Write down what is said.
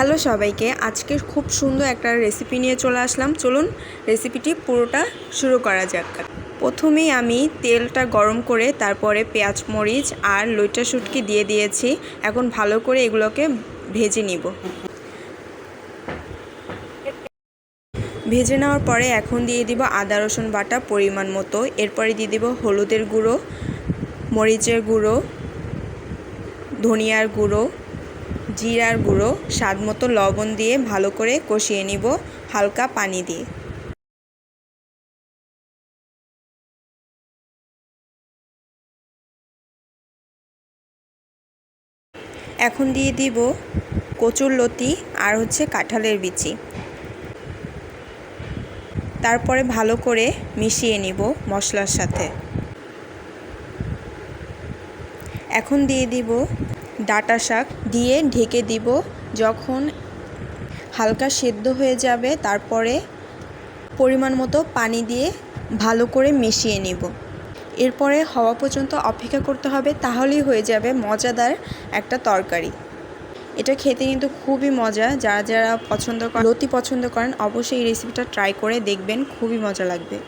Hello সবাইকে, আজকে খুব সুন্দর একটা রেসিপি নিয়ে চলে আসলাম। চলুন রেসিপিটি পুরোটা শুরু করা যাক। প্রথমেই আমি তেলটা গরম করে তারপরে পেঁয়াজ, মরিচ আর লইটা শুটকি দিয়ে দিয়েছি। এখন ভালো করে এগুলোকে ভেজে নিব। ভেজে নেওয়ার পরে এখন দিয়ে দিব আদা, রসুন বাটা পরিমাণ মতো। এরপরে দিয়ে দিব হলুদের গুঁড়ো, মরিচের গুঁড়ো, ধনিয়ার গুঁড়ো জিরার গুঁড়ো, স্বাদ মতো লবণ দিয়ে ভালো করে কষিয়ে নিব, হালকা পানি দিয়ে। এখন দিয়ে দিব কচুর লতি আর হচ্ছে কাঁঠালের বিচি। তারপরে ভালো করে মিশিয়ে নিব মশলার সাথে। এখন দিয়ে দিব ডাটা শাক দিয়ে ঢেকে দিব। যখন হালকা সেদ্ধ হয়ে যাবে, তারপরে পরিমাণ মতো পানি দিয়ে ভালো করে মিশিয়ে নিব। এরপরে হওয়া পর্যন্ত অপেক্ষা করতে হবে, তাহলেই হয়ে যাবে মজাদার একটা তরকারি। এটা খেতে কিন্তু খুবই মজা। যারা যারা পছন্দ করেন লতি পছন্দ করেন, অবশ্যই এই রেসিপিটা ট্রাই করে দেখবেন, খুবই মজা লাগবে।